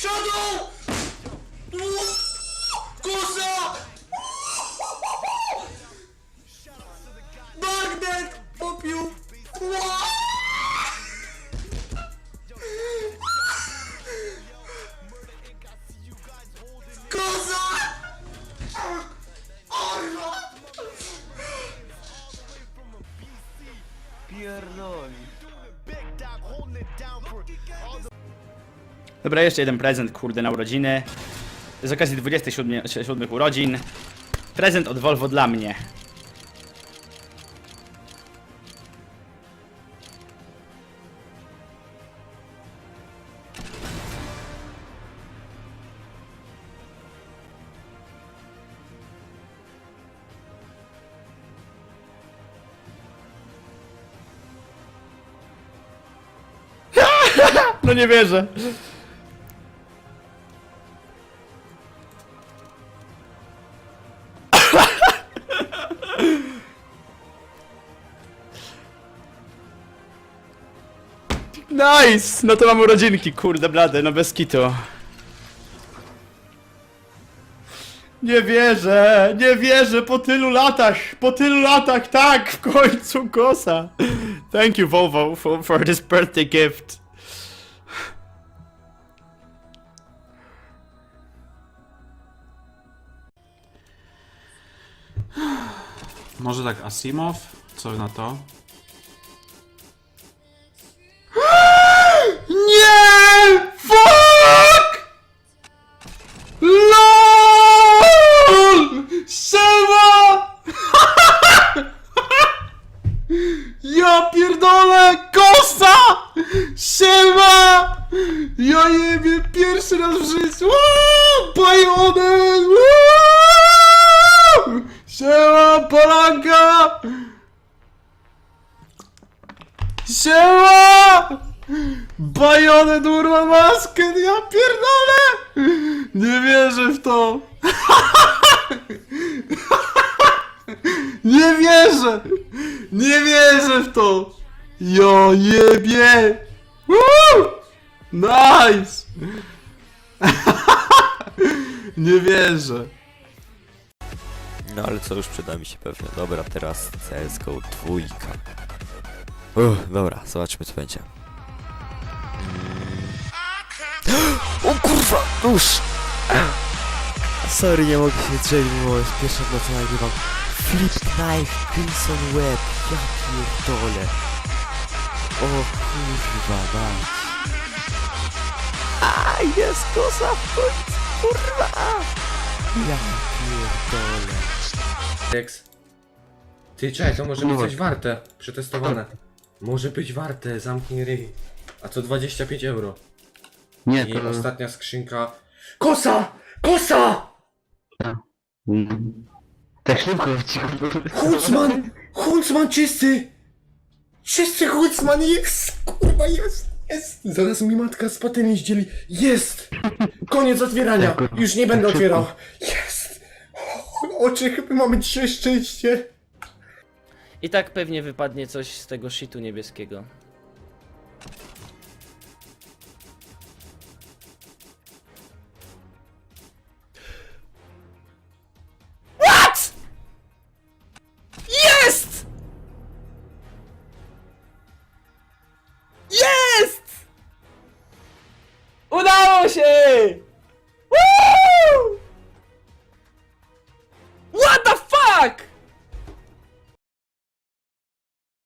Siadł! Kusa! Magnet! Popił! Kusa! Orwa! Pierdoli. Dobra, jeszcze jeden prezent, kurde, na urodziny. Z okazji 27 siódmych urodzin. Prezent od Volvo dla mnie. No nie wierzę. Nice! No to mam urodzinki, kurde blade, no bez kitu. Nie wierzę, nie wierzę po tylu latach, po tylu latach, tak, w końcu kosa. Thank you Volvo for, for this birthday gift. Może tak Asimov? Co na to? Nie! Fuck! LOL! Siema! Ja pierdolę! Kosa! Siema! Ja jebie pierwszy raz w życiu! Uuu, Bajonet! Siema, Polanka! Siema! Bajonet urwa maskę, ja pierdolę! Nie wierzę w to! Nie wierzę! Nie wierzę w to! Jo jebie! Woo! Nice! Nie wierzę. No ale co już przyda mi się pewnie. Dobra, teraz CSGO dwójka. Uff, dobra, zobaczmy co będzie. Kurwa, nóż! Sorry, nie mogę się drzeć, bo jest pierwsza w nocy nagrywam. Flip Knife, Crimson Web, ja pierdolę. O kurwa, mać. A, jest kosa w końcu, kurwa! Ja pierdolę. Dex. Ty czekaj, to może być coś warte. Przetestowane. Może być warte, zamknij ryj. A co 25 euro. Nie, I to... ostatnia skrzynka. Kosa! Kosa! Mm. Tak szybko ci Huntsman! Huntsman czysty! Czysty Huntsman jest! Kurwa jest! Jest! Zaraz mi matka z patyni zdzieli. Jest! Koniec otwierania! Już nie będę otwierał. Jest! O, Oczy chyba mamy dzisiaj szczęście. I tak pewnie wypadnie coś z tego shitu niebieskiego.